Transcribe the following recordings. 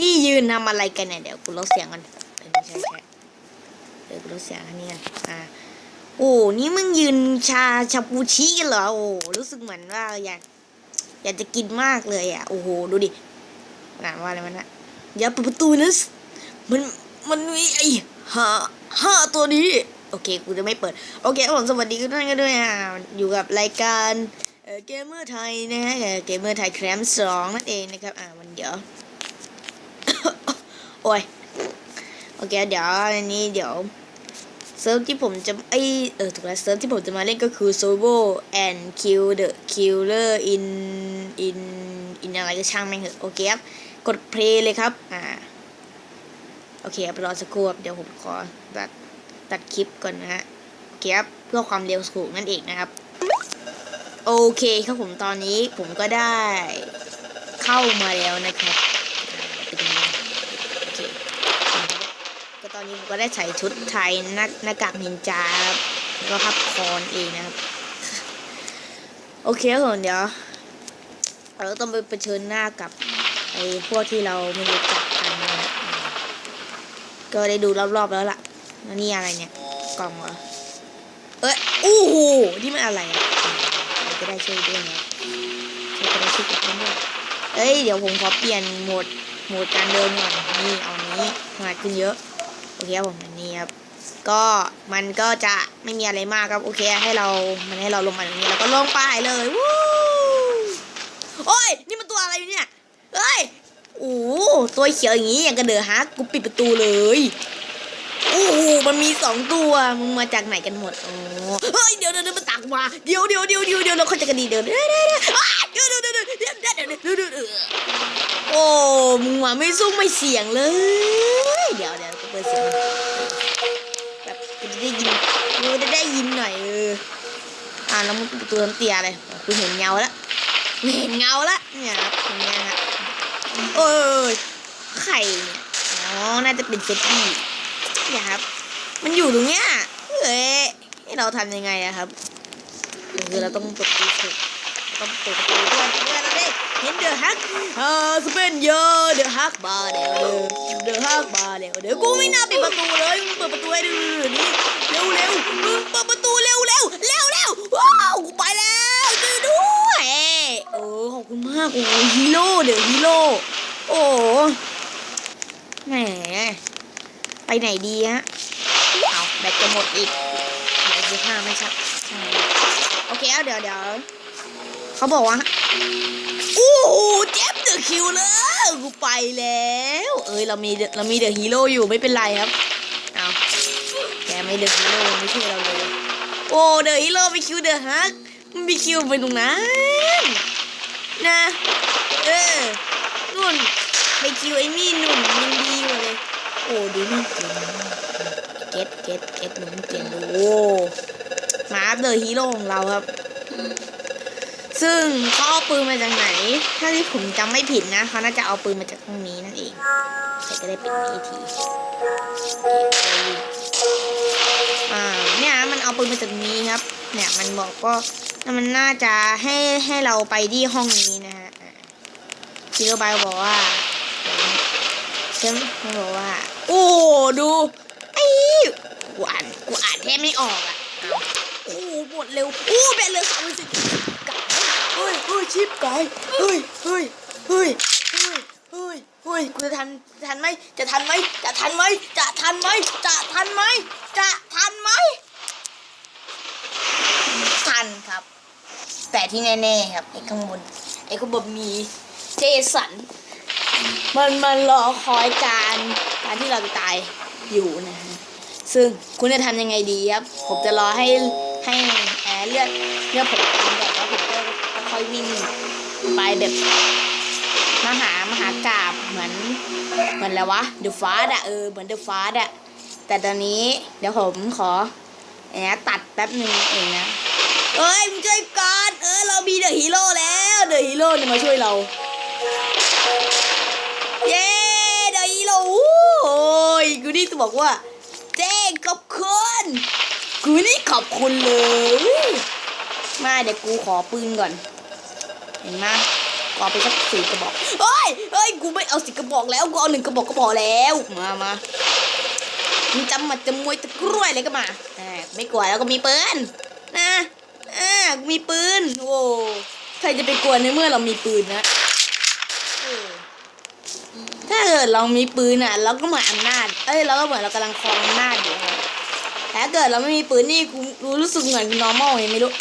นี่ยืนทำอะไรกันเนี่ย เดี๋ยวกูลดเสียงก่อนไม่ใช่ใช่เดี๋ยวกูลดเสียงอันนี้กันอ่าโอ้นี่มึงยืนชาชาปูชิกันเหรอ โอ้รู้สึกเหมือนว่าอยากอยากจะกินมากเลยอะ โอ้โห ดูดิอ่านว่าอะไรมันนะอย่าเปิดประตูนะมันมันมีไอ้ห้าห้าตัวนี้ โอเค กูจะไม่เปิด โอเคผมสวัสดีทุกท่านกันด้วยอะอยู่กับรายการเกมเมอร์ไทยนะฮะเกมเมอร์ไทยแคมสองนั่นเองนะครับ อ่าวันเดี๋ยว อ้ยโอเคเดี๋ยวอันนี้เดี๋ยวเซิร์ฟที่ผมจะไอเออถูกแล้วเซิร์ฟที่ผมจะมาเล่นก็คือ Solo and Kill the Killer in in in อะไรก็ช่างแม่งเถอะโอเคครับกดเพลย์เลยครับอ่าโอเคครับรอสักครู่ครับเดี๋ยวผมขอตัดตัดคลิปก่อนนะฮะโอเคครับเพื่อความเร็วสูงนั่นเองนะครับ โอเคครับผมตอนนี้ผมก็ได้เข้ามาแล้วนะครับอ่าเป็นยังไงโอเค ก็ต อนนี้ผมก็ได้ใส่ชุดไทยหน้าหน้ากากนินจาครับแล้วก็พับคอนเองนะครับ โอเคครับผมเดี๋ยวเราต้องไปเผชิญหน้ากับไอ้พวกที่เราไม่รู้จักกันนะก็ได้ดูรอบๆแล้วล่ะแล้วนี่อะไรเนี่ย กล่องเหรอ เอ้ยอู้หูนี่มันอะไรอะเราก็ได้ช่วยด้วยนะช่วยกันได้ช่วยกันด้วยเอ้ย เดี๋ยวผมขอเปลี่ยนโหมดโหมดการเดินก่อน นี่เอาอันนี้ง่ายขึ้นเยอะ โอเคครับผมอันนี้ครับก็มันก็จะไม่มีอะไรมากครับโอเคให้เรามันให้เราลงมาตรงนี้แล้วก็ลงไปเลยวู้โอ้ยนี่มันตัวอะไรเนี่ยเฮ้ยโอ้ตัวเขียวอย่างนี้อย่างกระเดือฮะกูปิดประตูเลย โอ้โหมันมีสองตัวมึงมาจากไหนกันหมดอ๋อเฮ้ยเดี๋ยวเดี๋ยวมันตักมาเดี๋ยวเดี๋ยวเดี๋ยวเดี๋ยวเดี๋ยวเราเขาจะกระดีเดี๋ยวเดี๋ยวเดี๋ยวเดี๋ยวเดี๋ยวเดี๋ยวเดี๋ยวเดี๋ยวเดี๋ยวเดี๋ยวเดี๋ยวเดี๋ยวเดี๋ยวเดี๋ยวโอ้มึงมาไม่ซุ้มไม่เสียงเลย เดี๋ยวเดี๋ยวกูเปิดเสียงแบบกูจะได้ยินกูจะได้ยินหน่อยเอออ่าแล้วมึงปิดประตูน้ำเตียอะไรกูเห็นเงาแล้วเห็นเงาแล้วเนี่ยครับตรงเนี้ยฮะเอ้ยไข่เนี่ยอ๋อน่าจะเป็นเซตตี้ เนี่ยครับ มันอยู่ตรงเนี้ยเฮ้ยให้เราทำยังไงอะครับคือเราต้องเปิดประตูถูกต้องเปิดประตูด้วยเพื่อเราได้เห็นเดอะฮักเออสเปนเยอะเดอะฮักบาเดี๋ยวเดอะฮักบาเดี๋ยวเดี๋ยวกูไม่น่าปิดประตูเลยมึงเปิดประตูให้ดูนี่เร็วเร็วมึงเปิดประตูเร็วเร็วเร็วเร็วว้าวกูไปแล้วช่วยด้วยโอ้ขอบคุณมากโอ้ฮีโร่เดี๋ยวฮีโร่โอ้แหม ไปไหนดีฮะเอาแบตจะหมดอีกเดี๋ยวสิบห้าไม่ใช่ใช่โอเคเอาเดี๋ยวเดี๋ยวเขาบอกว่าอู้หูเจ็บเดอะคิวเลยกูไปแล้ว เอ้ยเรามีเรามีเดอะฮีโร่อยู่ไม่เป็นไรครับเอาแกไม่เดอะฮีโร่ไม่ช่วยเราเลยโอ้เดอะฮีโร่ไปคิวเดอะฮักมันไปคิวไปตรงนั้นนะเออนุ่นไปคิวไอ้นี่นุ่นยังดีกว่าเลย โอ้ดูนี่เก่งเก็ตเก็ตเก็ตหนุ่มเก่งดูโอ้มาอัพเลยฮีโร่ของเราครับ ซึ่งเขาเอาปืนมาจากไหน ถ้าที่ผมจำไม่ผิดนะเขาน่าจะเอาปืนมาจากตรงนี้นั่นเองใครก็ได้ปิดนี้ทีอ่าเนี่ยมันเอาปืนมาจากนี้ครับ เนี่ยมันบอกก็มันน่าจะให้ให้เราไปที่ห้องนี้นะฮะอ่าซีโร่ไบบอกว่าเช่นเขาบอกว่า โอ้ดูไอ้กูอ่านกูอ่านแทบไม่ออกอะโอ้หมดเร็วโอ้แบตเหลือสามสิบไก่เฮ้ยเฮ้ยชิปไก่เฮ้ยเฮ้ยเฮ้ยเฮ้ยเฮ้ยเฮ้ยกูจะทันทันไหมจะทันไหมจะทันไหมจะทันไหมจะทันไหมจะทันไหมทันครับ แต่ที่แน่ๆครับไอ้ข้างบนไอ้ข้างบนมีเจสัน มันมันรอคอยการการที่เราจะตายอยู่นะฮะซึ่งคุณจะทำยังไงดีครับ ผมจะรอให้ให้แอร์เลือดเลือดผมกินก่อนแล้วผมก็ค่อยวิ่งไปแบบมหามหากราบเหมือนเหมือนอะไรวะเดอะฟาดอะเออเหมือนเดอะฟาดอะแต่ตอนนี้เดี๋ยวผมขอแอร์ตัดแป๊บหนึ่งเองนะเอ้ยมึงช่วยก่อนเออเรามีเดอะฮีโร่แล้วเดอะฮีโร่เนี่ยมาช่วยเรา กูนี่จะบอกว่าเจ๊ขอบคุณกูนี่ขอบคุณเลย มาเดี๋ยวกูขอปืนก่อน เห็นไหมกูเอาไปสักสี่กระบอกเฮ้ยเฮ้ยกูไม่เอาสิกระบอกแล้วกูเอาหนึ่งกระบอกก็พอแล้วมามามึงจำมาจะมวยตะกร้วยอะไรก็มาอ่าไม่กลัวแล้วก็มีปืนนะอ่ากูมีปืนโอ้ใครจะไปกลัวในเมื่อเรามีปืนนะ ถ้าเกิดเรามีปืนอะ เราก็เหมือนอำนาจ เอ้ยเราก็เหมือนเรากำลังครองอำนาจอยู่ครับแต่ถ้าเกิดเราไม่มีปืนนี่กูกูรู้สึกเหมือน normal ยังไม่รู้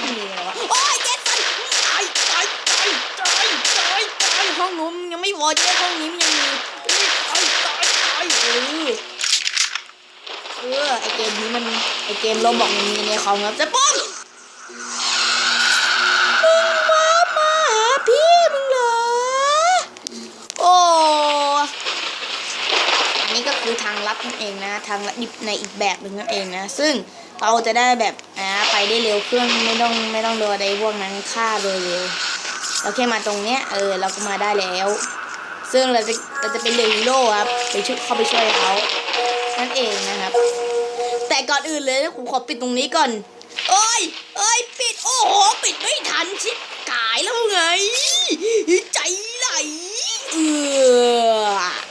ไม่มีเลยวะโอ้ยเจ็ดสันตายตายตายตายตายตายห้องนู้นยังไม่พอเจ๊ห้องนี้มันยังมีตายตายตายเออเออไอเกมนี้มันไอเกมโรบอกมันมีในคอมครับจะป้อางลับนั่นเองนะ ทางลับในอีกแบบหนึ่งนั่นเองนะ ซึ่งเราจะได้แบบอ่าไปได้เร็วขึ้นไม่ต้องไม่ต้องโดนอะไรพวกนั้นฆ่าเลยเราแค่มาตรงเนี้ยเออเราก็มาได้แล้ว ซึ่งเราจะเราจะเป็นเดอฮีโร่ครับไปช่วยเข้าไปช่วยเขานั่นเองนะครับ แต่ก่อนอื่นเลยผมขอปิดตรงนี้ก่อนเอ้ยเอ้ยปิดโอ้โหปิดไม่ทันชิบกายแล้วไงใจไหลเออ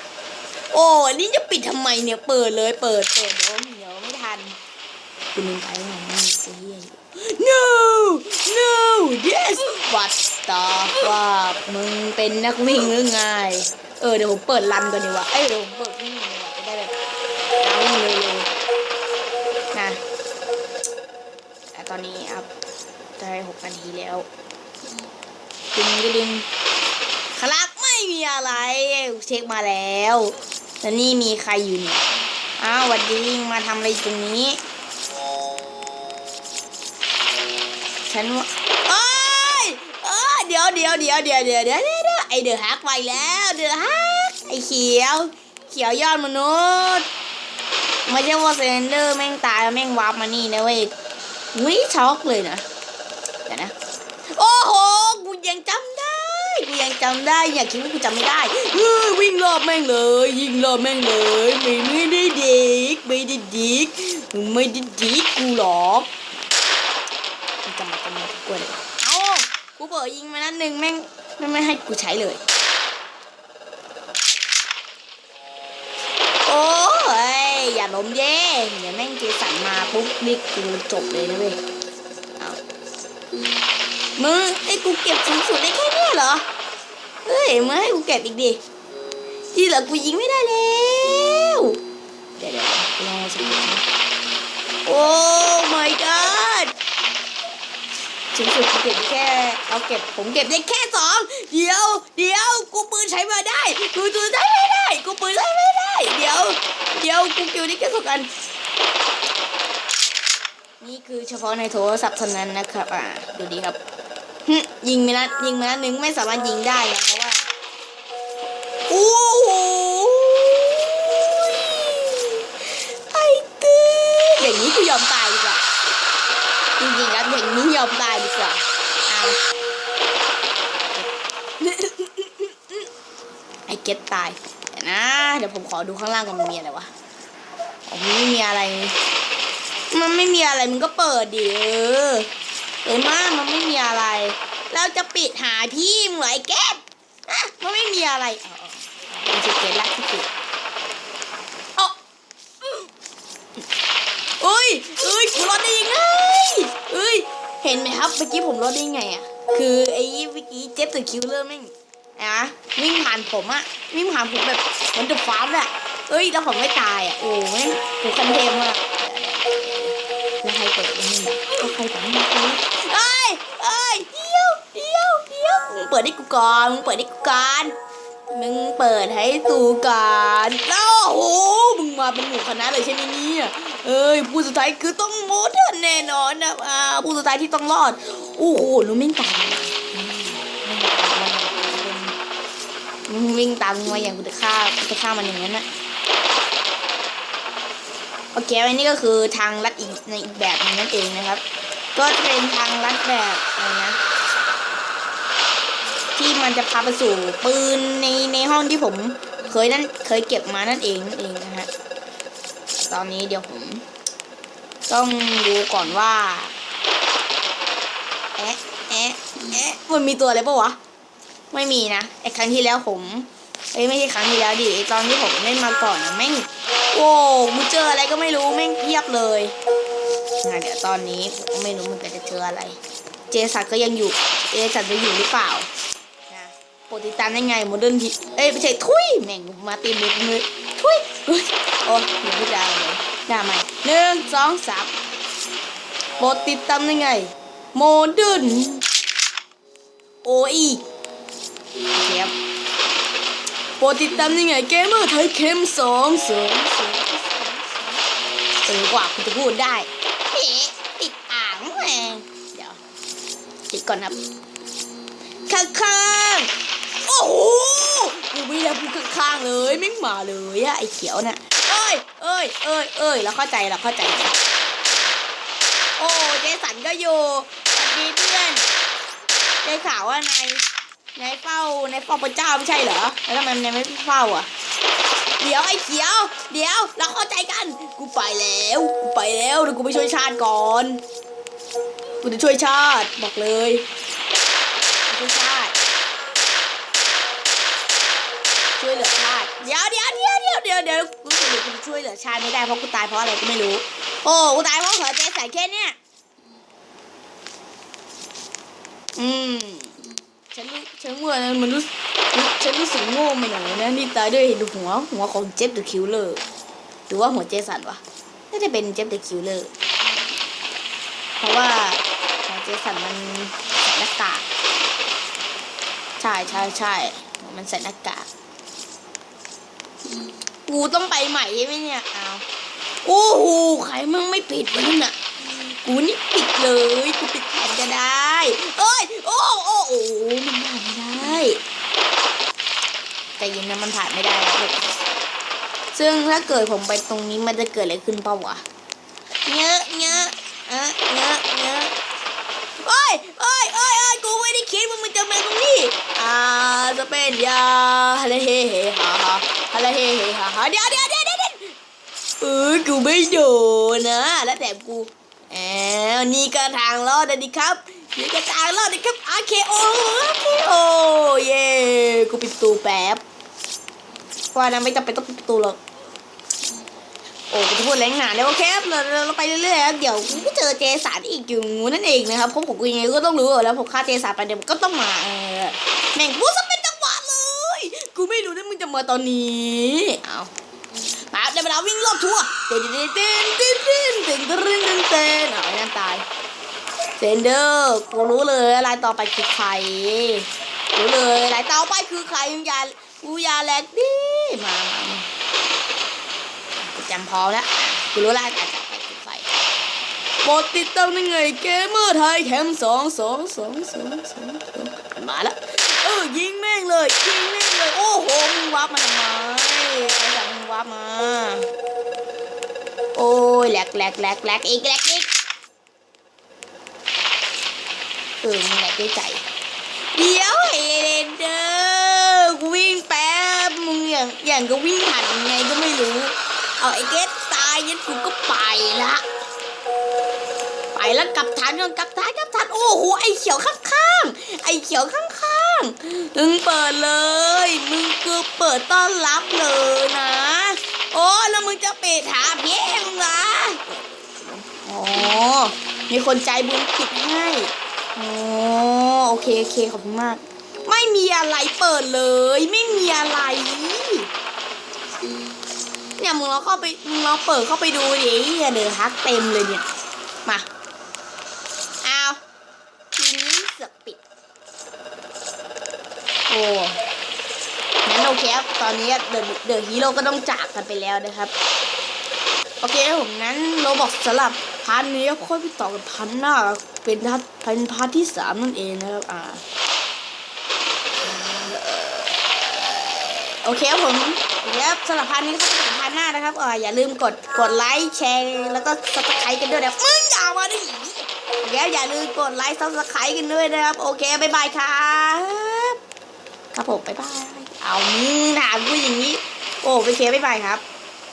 โอ้นี่จะปิดทำไมเนี่ย เปิดเลย เปิด เปิด เดี๋ยวเดี๋ยวไม่ทันคุณลืมไปว่ามันมีซีรียู่ no no yes what the fuck มึงเป็นนักวิ่งหรือไง เออ เดี๋ยวผมเปิดรันก่อนดีกว่า เอ้ย เดี๋ยวผมเปิดวิ่งก่อนดีกว่าจะได้แบบเอาเร็วๆนะแต่ตอนนี้อัพได้หกนาทีแล้วดึงดึงคลักไม่มีอะไร เช็คมาแล้ว แล้วนี่มีใครอยู่เนี่ยอ้าววัดดีมาทำอะไรตรงนี้ ฉันว่าเอ้ยเอ้ยเดี๋ยวเดี๋ยวเดี๋ยวเดี๋ยวเดี๋ยวเดี๋ยวเดี๋ยวเดี๋ยวไอเดือฮักไปแล้วเดือฮักไอเขียว เขียวยอดมนุษย์ไม่ใช่ว่าเซนเดอร์แม่งตายแล้วแม่งวาร์ปมานี่นะเว้ยวิช็อกเลยนะเดี๋ยวนะ โอ้โห กูยังจำได้ กูยัง จำได้อย่าคิดว่ากูจำไม่ได้เฮ้ยวิ่งรอบแม่งเลยยิงรอบแม่งเลยไม่ไม่ได้เด็กไม่ได้ดิกไม่ได้ดิกกูหรอกมันจะมาจะมากวนเอากูเปิดยิงมานัดหนึ่งแม่งไม่ไม่ให้กูใช้เลยโอ้ยอย่าล้มเย่เดี๋ยวแม่งเจสันมาปุ๊บนี่กูจบเลยนะเว้ยมึงไอ้กูเก็บสูงสุดได้แค่เนี้ยเหรอ เฮ้ยมึงให้กูเก็บอีกดิที่เหลือกูยิงไม่ได้แล้วเดี๋ยวเดี๋ยวกูลองสักนิดโอ้ my god สูงสุดกูเก็บแค่เอาเก็บผมเก็บได้แค่สองเดี๋ยว เดี๋ยวกูปืนใช้มาได้กูปืนใช้ไม่ได้กูปืนใช้ไม่ได้ เดี๋ยว เดี๋ยวกูเก็บได้แค่สองกันนี่คือเฉพาะในโทรศัพท์เท่านั้นนะครับ อ่าดูดีครับ ยิงไม่นัดยิงไม่นัดหนึ่งไม่สามารถยิงได้นะเพราะว่าโอ้โหไอ้ตื้ออย่างนี้กูยอมตายดีกว่าจริงๆแล้วอย่างนี้ยอมตายดีกว่าเอาไอ้เก็ตตายนะเดี๋ยวผมขอดูข้างล่างกันมันมีอะไรวะผมไม่มีอะไร มันไม่มีอะไรมันก็เปิดดิเออ เห็นมามันไม่มีอะไร เราจะปิดหาพี่มึงเหรอไอ้เก็ตอะมันไม่มีอะไรอ๋ออ๋อเป็นสเก็ตละที่ปิดอ๋อเอ้ยเอ้ยกูรอดได้ยังไงเอ้ย เห็นไหมครับ เมื่อกี้ผมรอดได้ยังไงอะ คือไอ้เมื่อกี้เจฟตัวคิวเลอร์แม่งนะวิ่งผ่านผมอะวิ่งผ่านผมแบบเหมือนเดอะฟาสอะเอ้ย แล้วผมไม่ตายอะโอ้แม่งกูคันเทมอะ รเปิดอันนี่ก็ใครเปิดนี่เอ้ยเอ้ยเดี๋ยวเดี๋ยวเดี๋ยวมึงเปิดให้กูก่อนมึงเปิดให้กูก่อนมึงเปิดให้ตูก่อนแล้วโอ้โหมึงมาเป็นหมู่คณะเลยใช่ไหมเนี่ยเอ้ยผู้สุดท้ายคือต้องโมเดิร์นแน่นอนนะอ่าผู้สุดท้ายที่ต้องรอดโอ้โหหนูวิ่งตามมึงวิ่งตามมึงมาอย่างกูจะฆ่ากูจะฆ่ามันอย่างนั้นนะ โอเคอันนี้ก็คือทางลัดอีกในอีกแบบนึงนั่นเองนะครับ ก็จะเป็นทางลัดแบบอะไรนะที่มันจะพาไปสู่ปืนในในห้องที่ผมเคยนั่นเคยเก็บมานั่นเองนั่นเองนะฮะตอนนี้เดี๋ยวผม ต้องดูก่อนว่าแอะแอะะแอะมันมีตัวอะไรปะวะไม่มีนะไอครั้งที่แล้วผมเอ้ยไม่ใช่ครั้งที่แล้วดิไอตอนที่ผมเล่นมาก่อนนะแม่ง โว้กูเจออะไรก็ไม่รู้แม่งเพียบเลยนะเดี๋ยวตอนนี้ไม่รู้มันจะเจออะไร เจสันก็ยังอยู่ เจสันจะอยู่หรือเปล่านะโปรติตามได้ไงโมเดิร์นทีเอ้ยไม่ใช่ทุยแม่งมาตีมือมือทุยโอ้ยอย่าพูดยาวเลยด่าใหม่หนึ่งสองสามโปรติตามได้ไงโมเดิร์นโอ้ยเทียบโปรติตามยังไงเกมเมอร์ไทยเข้มสองสอง สองกว่าคุณจะพูดได้เอ๊ติดอ่างแหงเดี๋ยวติดก่อนครับข้างๆโอ้โหกูไม่ได้พูดข้างๆเลยไม่มาเลยอะไอ้เขียวน่ะเอ้ยเอ้ยเอ้ยเอ้ยเราเข้าใจเราเข้าใจ โอ้เจสันก็อยู่สวัสดีเพื่อนได้ข่าวว่านายนายเฝ้านายเฝ้าพระเจ้าไม่ใช่เหรอแล้วทำไมนายไม่เฝ้าอะเดี๋ยวไอ้เขียว เดี๋ยวเราเข้าใจกัน ไปแล้วกูไปแล้วเดี๋ยวกูไปช่วยชาติก่อนกูจะช่วยชาติบอกเลยช่วยชาติช่วยเหลือชาติเดี๋ยวเดี๋ยวเดี๋ยวเดี๋ยวเดี๋ยวเดี๋ยวกูสรุปกูจะช่วยเหลือชาติไม่ได้เพราะกูตายเพราะอะไรก็ไม่รู้ โอ้กูตายเพราะหัวใจใส่แค่เนี้ยอืมฉันฉันว่ามันรู้ฉันรู้สึกโง่ไปหน่อยนะนี่ตายด้วยเห็นหัวหัวของเจฟเดอะคิลเลอร์ รือว่าหัวเจสันวะน่าจะเป็นเจฟเดอะคิลเลอร์เพราะว่าหัวเจสันมันใส่หน้ากากใช่ใช่ใช่มันใส่หน้ากากกูต้องไปใหม่ใช่ไหมเนี่ยเอาวโอ้โหใครมึงไม่ปิดวะนั่นน่ะกูนี่ปิดเลยกูปิดแทนก็ได้เอ้ยโอ้โอ้โอ้มันผ่านไม่ได้แต่ยินนะมันผ่านไม่ได้แล้ว ซึ่งถ้าเกิดผมไปตรงนี้มันจะเกิดอะไรขึ้นเปล่าวะเงี้ยเงี้อะเงี้ยเงี้ยเอ้ยเอ้ยเอ้ยเอ้ยกูไม่ได้คิดว่ามันจะมาตรงนี้อ่าจะเป็นยาฮะเลเฮเฮฮ่าฮ่าฮะเลเฮเฮฮ่าฮ่าเดี๋ยวเดี๋ยวเดี๋ยวเดี๋ยวเออกูไม่โดนนะแล้วแต่กูแอวนี่ก็ทางรอดนะดิครับนี่ก็ทางรอดนะครับอาเคโอเคโอเย่กูปิดประตูแป๊บว่านะไม่จำเป็นต้องปิดประตูหรอก โอ้กูจะพูดแรงหนาเลยโอเคครับเราเราไปเรื่อยๆครับเดี๋ยวก็เจอเจสันอีกอยู่นั่นเองนะครับเพราะผมยังไงก็ต้องรู้แล้วผมฆ่าเจสันไปเดี๋ยวก็ต้องมาแม่งกูจะเป็นจังหวะเลยกูไม่รู้ว่มึงจะมาตอนนี้เอามาได้เวลาวิ่งรอบทัวร์เต้นเต้นเต้นเต้นเต้นเต้นเต้นเต้นเต้นเต้นเอาไอ้นั่นตายเซนเดอร์กูรู้เลยอะไรต่อไปคือใครรู้เลยอะไรต่อไปคือใครมึงอย่ากูอย่าแลกดิมามา จำพร้อมแล้วกูรู้แล้วอะไรต่อไปคือใครโปรดติดตามยังไงเกมเมอร์ไทยแคมสองสองสองสองสองมาแล้วเออยิงแม่งเลยยิงแม่งเลย โอ้โหมึงวับมาทำไมใครสั่งมึงวับมา โอ้ยแหลกแหลกแหลกแหลกอีกแหลกอีกเออมึงแหลกด้วยใจเดี๋ยวเอเลนเดอร์วิ่งแป๊บมึงอย่างอย่างก็วิ่งผ่านยังไงก็ไม่รู้ เอาไอ้เกตตายยันกูก็ไปละ ไปแล้วกลับฐานก่อนกลับฐานกลับฐานโอ้โหไอ้เขียวข้างๆไอ้เขียวข้างๆมึงเปิดเลย มึงคือเปิดต้อนรับเลยนะ โอ้แล้วมึงจะปิดหาเพี้ยงเหรออ๋อมีคนใจบุญผิดให้อ๋อโอเคโอเคขอบคุณมาก ไม่มีอะไรเปิดเลย ไม่มีอะไร เนี่ยมึงลองเข้าไปมึงลองเปิดเข้าไปดูดิเฮียเดอฮักเต็มเลยเนี่ยมาเอาทีนี้เสือกปิด โอ้งั้นโอเคครับตอนนี้เดอะเดอะฮีโร่ก็ต้องจากกันไปแล้วนะครับ โอเคผมนั้นโรบอกสำหรับพาร์ทนี้ค่อยไปต่อกันพันหน้าเป็นพาร์ทเป็นพาร์ทที่สามนั่นเองนะครับอ่า โอเคครับผมครับสำหรับพาร์ทนี้ก็เป็นพาร์ทหน้านะครับอ่าอย่าลืมกดกดไลค์แชร์แล้วก็ซับสไครต์กันด้วยนะมึงอย่ามาดิแล้วอย่าลืมกดไลค์ซับสไครต์กันด้วยนะครับ โอเคบ๊ายบายครับครับผมบ๊ายบายเอานี่ถามกูอย่างนี้ โอ้โอเคบ๊ายบายครับ